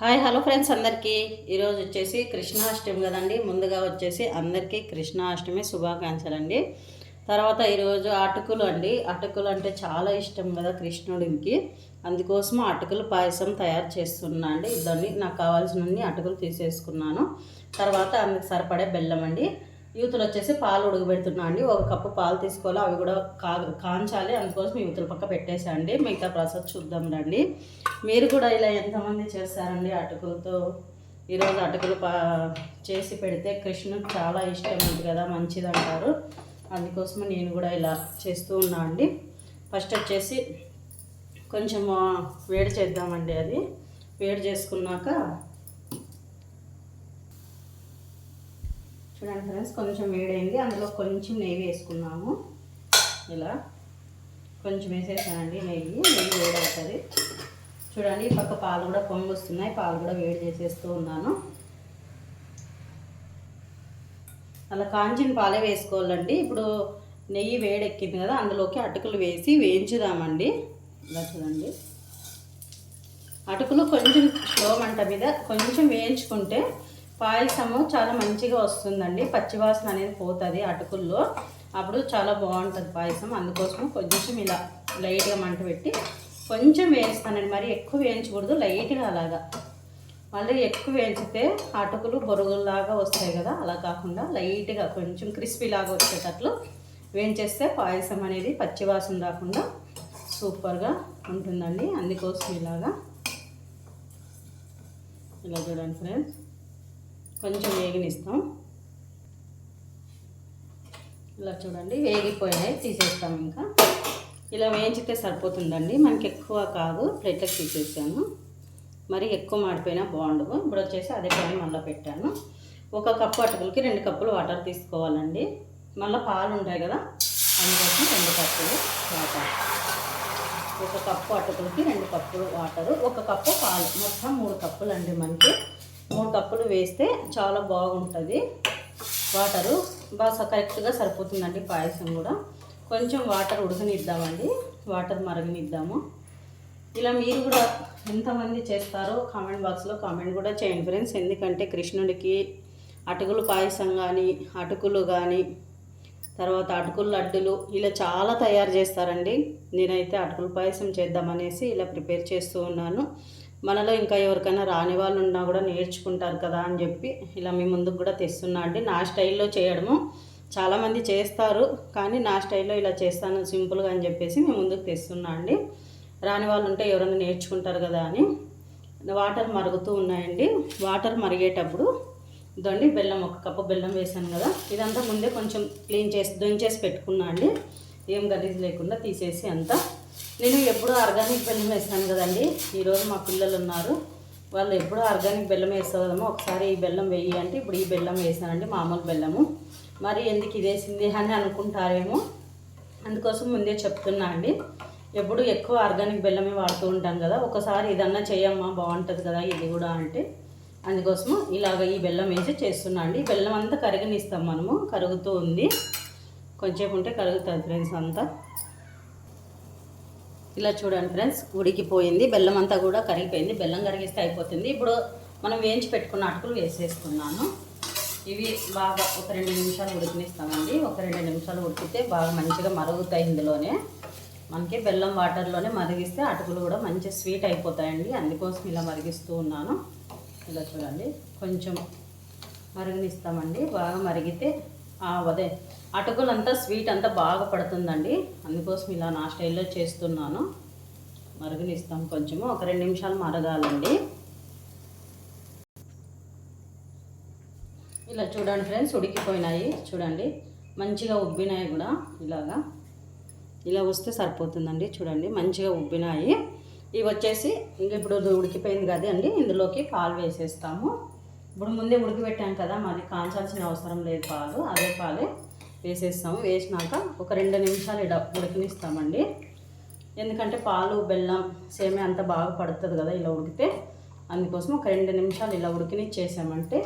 Hi hello friends అందరికీ. ఈరోజు వచ్చేసి కృష్ణాష్టమి కదండి. ముందుగా వచ్చేసి అందరికీ కృష్ణాష్టమి శుభాకాంక్షలు అండి తర్వాత ఈరోజు అటుకులు అండి. అటుకులు అంటే చాలా ఇష్టం కదా కృష్ణుడికి. అందుకోసం అటుకులు పాయసం తయారు చేస్తున్నా అండి. ఇద్దరిని నాకు కావాల్సినన్ని అటుకులు తీసేసుకున్నాను. తర్వాత అందుకు సరిపడే బెల్లం అండి. యూతులు వచ్చేసి పాలు ఉడకబెడుతున్నా అండి. ఒక కప్పు పాలు తీసుకోవాలి. అవి కూడా కా కాంచాలి. అందుకోసం యూతుల పక్క పెట్టేసండి మిగతా ప్రాసెస్ చూద్దాం రండి. మీరు కూడా ఇలా ఎంతమంది చేస్తారండి? అటుకులతో ఈరోజు అటుకులు పా చేసి పెడితే కృష్ణుడు చాలా ఇష్టం ఉంది కదా మంచిది అంటారు అందుకోసం నేను కూడా ఇలా చేస్తూ ఉన్నా అండి. ఫస్ట్ వచ్చేసి కొంచెం వేడి చేద్దామండి అది. వేడి చేసుకున్నాక చూడండి ఫ్రెండ్స్ కొంచెం వేడైంది. అందులో కొంచెం నెయ్యి వేసుకున్నాము. ఇలా కొంచెం వేసేసానండి నెయ్యి. నెయ్యి వేడి అవుతుంది చూడండి పక్క పాలు కూడా పొంగి వస్తున్నాయి. పాలు కూడా వేడి చేసేస్తూ ఉన్నాను. అలా కాంచిన పాలే వేసుకోవాలండి. ఇప్పుడు నెయ్యి వేడెక్కింది కదా అందులోకి అటుకులు వేసి వేయించుదామండి. ఇలా చూడండి. అటుకులు కొంచెం స్లో మంట మీద కొంచెం వేయించుకుంటే పాయసము చాలా మంచిగా వస్తుందండి. పచ్చివాసన అనేది పోతుంది అటుకుల్లో. అప్పుడు చాలా బాగుంటుంది పాయసం. అందుకోసం కొంచెం ఇలా లైట్గా మంట పెట్టి కొంచెం వేయిస్తానండి మరి ఎక్కువ వేయించకూడదు. లైట్గా అలాగా. మళ్ళీ ఎక్కువ వేయించితే అటుకులు బొరుగుల్లాగా వస్తాయి కదా అలా కాకుండా లైట్గా కొంచెం క్రిస్పీలాగా వచ్చేటట్లు వేయించేస్తే పాయసం అనేది పచ్చివాసన రాకుండా సూపర్గా ఉంటుందండి. అందుకోసం ఇలాగా. ఇలా చూడండి ఫ్రెండ్స్. కొంచెం వేగినిస్తాం. ఇలా చూడండి వేగిపోయినాయి తీసేస్తాం ఇంకా. ఇలా వేయించితే సరిపోతుందండి. మనకి ఎక్కువ కాదు ప్లేట్లకు తీసేసాను. మరి ఎక్కువ మాడిపోయినా బాగుండదు ఇప్పుడు వచ్చేసి అదే టైం మళ్ళీ పెట్టాను. ఒక కప్పు అటుకులకి రెండు కప్పులు వాటర్ తీసుకోవాలండి. మళ్ళీ పాలు ఉంటాయి కదా అందుకోసం రెండు కప్పులు వాటర్. ఒక కప్పు అటుకులకి రెండు కప్పులు వాటరు. ఒక కప్పు పాలు. మొత్తం మూడు కప్పులు అండి మనకి. మూడు కప్పులు వేస్తే చాలా బాగుంటుంది. వాటరు బాగా కరెక్ట్గా సరిపోతుందండి పాయసం కూడా. కొంచెం వాటర్ ఉడకనిద్దామండి. వాటర్ మరగనిద్దాము. ఇలా మీరు కూడా ఎంతమంది చేస్తారో కామెంట్ బాక్స్లో కామెంట్ కూడా చేయండి ఫ్రెండ్స్. ఎందుకంటే కృష్ణుడికి అటుకులు పాయసం కానీ అటుకులు కానీ తర్వాత అటుకులు లడ్డులు ఇలా చాలా తయారు చేస్తారండి. నేనైతే అటుకులు పాయసం చేద్దామనేసి ఇలా ప్రిపేర్ చేస్తూ ఉన్నాను. మనలో ఇంకా ఎవరికైనా రాని వాళ్ళు ఉన్నా కూడా నేర్చుకుంటారు కదా అని చెప్పి ఇలా మీ ముందుకు కూడా తెస్తున్నా. అండి నా స్టైల్లో చేయడము చాలామంది చేస్తారు కానీ నా స్టైల్లో ఇలా చేస్తాను సింపుల్గా అని చెప్పేసి మేము ముందుకు తెస్తున్నా అండి. రాని వాళ్ళు ఉంటే ఎవరైనా నేర్చుకుంటారు కదా అని. వాటర్ మరుగుతూ ఉన్నాయండి. వాటర్ మరిగేటప్పుడు దండి బెల్లం ఒక కప్పు బెల్లం వేసాను కదా. ఇదంతా ముందే కొంచెం క్లీన్ చేసి దొంచేసి పెట్టుకున్నా అండి. ఏం గలీజ్ లేకుండా తీసేసి అంతా నేను ఎప్పుడూ ఆర్గానిక్ బెల్లం వేస్తాను కదండి. ఈరోజు మా పిల్లలు ఉన్నారు. వాళ్ళు ఎప్పుడూ ఆర్గానిక్ బెల్లం వేస్తారు కదమ్మా. ఒకసారి ఈ బెల్లం వేయి అంటే ఇప్పుడు ఈ బెల్లం వేసానండి మామూలు బెల్లము. మరి ఎందుకు ఇదేసింది అని అనుకుంటారేమో. అందుకోసం ముందే చెప్తున్నా అండి. ఎప్పుడు ఎక్కువ ఆర్గానిక్ బెల్లమే వాడుతూ ఉంటాం కదా. ఒకసారి ఇదన్నా చేయమ్మా బాగుంటుంది కదా ఇది కూడా అంటే. అందుకోసము ఇలాగ ఈ బెల్లం వేసి చేస్తున్నా అండి. ఈ బెల్లం అంతా కరిగనిస్తాం మనము. కరుగుతూ ఉంది. కొంచెం ఉంటే కరుగుతుంది ఫ్రెండ్స్ అంతా. ఇలా చూడండి ఫ్రెండ్స్ ఉడికిపోయింది బెల్లం అంతా కూడా కరిగిపోయింది బెల్లం కరిగిస్తే అయిపోతుంది. ఇప్పుడు మనం వేయించి పెట్టుకున్న అటుకులు వేసేసుకున్నాను. ఇవి బాగా ఒక రెండు నిమిషాలు ఉడికినిస్తామండి. ఒక రెండు నిమిషాలు ఉడికితే బాగా మంచిగా మరుగుతాయి ఇందులోనే. మనకి బెల్లం వాటర్లోనే మరిగిస్తే అటుకులు కూడా మంచి స్వీట్ అయిపోతాయండి. అందుకోసం ఇలా మరిగిస్తూ ఉన్నాను. ఇలా చూడండి కొంచెం మరిగినిస్తామండి. బాగా మరిగితే అదే అటుకులంతా స్వీట్ అంతా బాగా పడుతుందండి. అందుకోసం ఇలా నా స్టైల్లో చేస్తున్నాను. మరుగునిస్తాం కొంచెము. ఒక రెండు నిమిషాలు మరగాలండి. ఇలా చూడండి ఫ్రెండ్స్ ఉడికిపోయినాయి. చూడండి మంచిగా ఉబ్బినాయి కూడా ఇలాగా. ఇలా వస్తే సరిపోతుందండి. చూడండి మంచిగా ఉబ్బినాయి. ఇవి వచ్చేసి ఇంక ఇప్పుడు ఉడికిపోయింది కదా అండి ఇందులోకి పాలు వేసేస్తాము. ఇప్పుడు ముందే ఉడికిపెట్టాం కదా మరి కాంచాల్సిన అవసరం లేదు పాలు. అదే పాలే వేసేస్తాము. వేసినాక ఒక రెండు నిమిషాలు ఇడ ఉడికినిస్తామండి. ఎందుకంటే పాలు బెల్లం సేమే అంత బాగా పడుతుంది కదా ఇలా ఉడికితే. అందుకోసం ఒక రెండు నిమిషాలు ఇలా ఉడికినిచ్చేసామంటే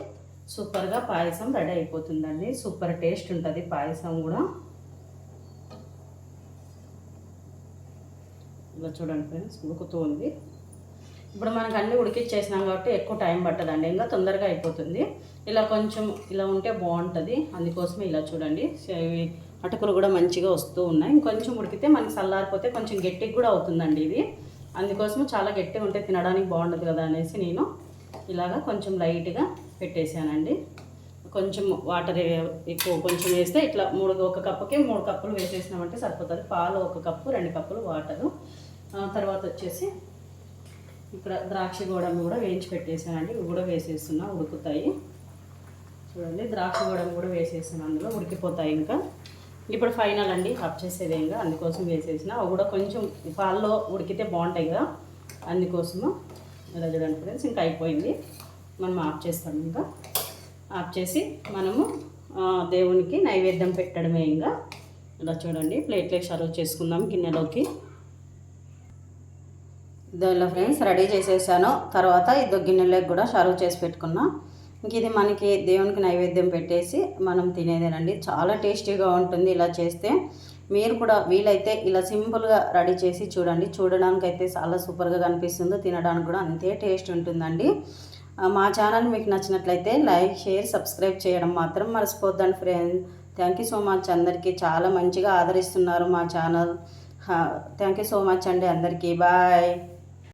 సూపర్గా పాయసం రెడీ అయిపోతుందండి. సూపర్ టేస్ట్ ఉంటుంది పాయసం కూడా. ఇలా చూడండి ఫ్రెండ్స్ ఉడుకుతూ ఉంది. ఇప్పుడు మనకు అన్నీ ఉడికిచ్చేసినాం కాబట్టి ఎక్కువ టైం పట్టదండి. ఇంకా తొందరగా అయిపోతుంది. ఇలా కొంచెం ఇలా ఉంటే బాగుంటుంది. అందుకోసమే ఇలా చూడండి. ఇవి అటుకులు కూడా మంచిగా వస్తూ ఉన్నాయి. ఇంకొంచెం ఉడికితే మనకి చల్లారిపోతే కొంచెం గట్టిగా కూడా అవుతుందండి ఇది. అందుకోసం చాలా గట్టిగా ఉంటే తినడానికి బాగుండదు కదా అనేసి నేను ఇలాగా కొంచెం లైట్గా పెట్టేశానండి. కొంచెం వాటర్ ఎక్కువ కొంచెం వేస్తే ఇట్లా మూడు ఒక కప్పుకి మూడు కప్పులు వేసేసినామంటే సరిపోతుంది. పాలు ఒక కప్పు రెండు కప్పులు వాటరు. తర్వాత వచ్చేసి ఇక్కడ ద్రాక్ష గోడము కూడా వేయించి పెట్టేసానండి ఇవి కూడా వేసేస్తున్నా ఉడుకుతాయి. చూడండి ద్రాక్ష గోడము కూడా వేసేసాను అందులో ఉడికిపోతాయి ఇంకా. ఇప్పుడు ఫైనల్ అండి ఆఫ్ చేసేది ఇంకా అందుకోసం వేసేసిన. అవి కూడా కొంచెం పాల్లో ఉడికితే బాగుంటాయి కదా అందుకోసము. ఇలా చూడండి ఫ్రెండ్స్ ఇంకా అయిపోయింది. మనం ఆఫ్ చేస్తాం ఇంకా. ఆఫ్ చేసి మనము దేవునికి నైవేద్యం పెట్టడమే ఇంకా. ఇలా చూడండి ప్లేట్లోకి సర్వ్ చేసుకుందాం గిన్నెలోకి. దీనిలో ఫ్రెండ్స్ రెడీ చేసేసాను. తర్వాత ఇదో గిన్నెలకు కూడా సర్వ్ చేసి పెట్టుకున్నా. ఇంక ఇది మనకి దేవునికి నైవేద్యం పెట్టేసి మనం తినేదేనండి. చాలా టేస్టీగా ఉంటుంది ఇలా చేస్తే. మీరు కూడా వీలైతే ఇలా సింపుల్గా రెడీ చేసి చూడండి. చూడడానికి అయితే చాలా సూపర్గా కనిపిస్తుంది. తినడానికి కూడా అంతే టేస్ట్ ఉంటుందండి. మా ఛానల్ మీకు నచ్చినట్లయితే లైక్ షేర్ సబ్స్క్రైబ్ చేయడం మాత్రం మర్చిపోద్దండి friends thank you so much అందరికీ. చాలా మంచిగా ఆదరిస్తున్నారు మా channel. Thank you so much అండి అందరికీ. బాయ్.